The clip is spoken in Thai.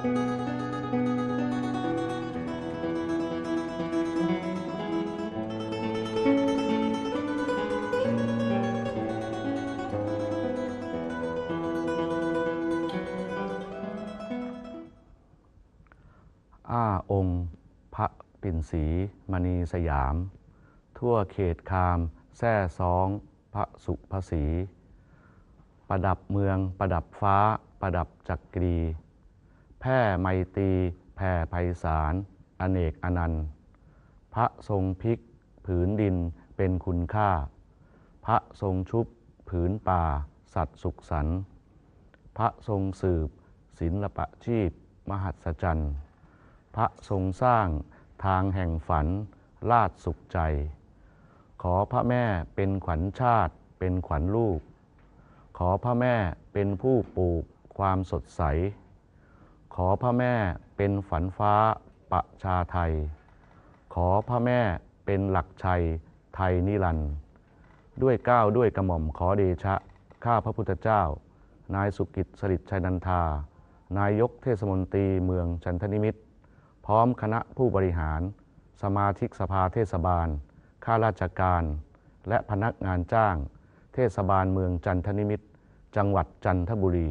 อาองค์ พระปิ่นศรีมณีสยาม ทั่วเขตคาม แท่ซอง พระสุภาษีประดับเมือง ประดับฟ้า ประดับจักรี แพร่ไมตรีแผ่ไพศาล อเนกอนันต์ พระทรงพิก ผืนดินเป็นคุณค่า พระทรงชุบ ผืนป่า สัตว์สุขสันต์พระทรงสืบ ศิลปะชีพ มหัศจรรย์ พระทรงสร้างทางแห่งฝัน ลาดสุขใจ ขอพระแม่เป็นขวัญชาติ เป็นขวัญลูก ขอพระแม่เป็นผู้ปลูกความสดใส อพระแม่เป็นฝันฟ้าประชาไทย ขอพระแม่เป็นหลักชัยไทยนิรันด์ด้วยก้าวด้วยกระหม่อมขอเดชะ ข้าพระพุทธเจ้า นายสุกิจสริทชัยนันทา นายกเทศมนตรีเมืองจันทนิมิตร พร้อมคณะผู้บริหาร สมาชิกสภาเทศบาล ข้าราชการ และพนักงานจ้าง เทศบาลเมืองจันทนิมิตร จังหวัดจันทบุรี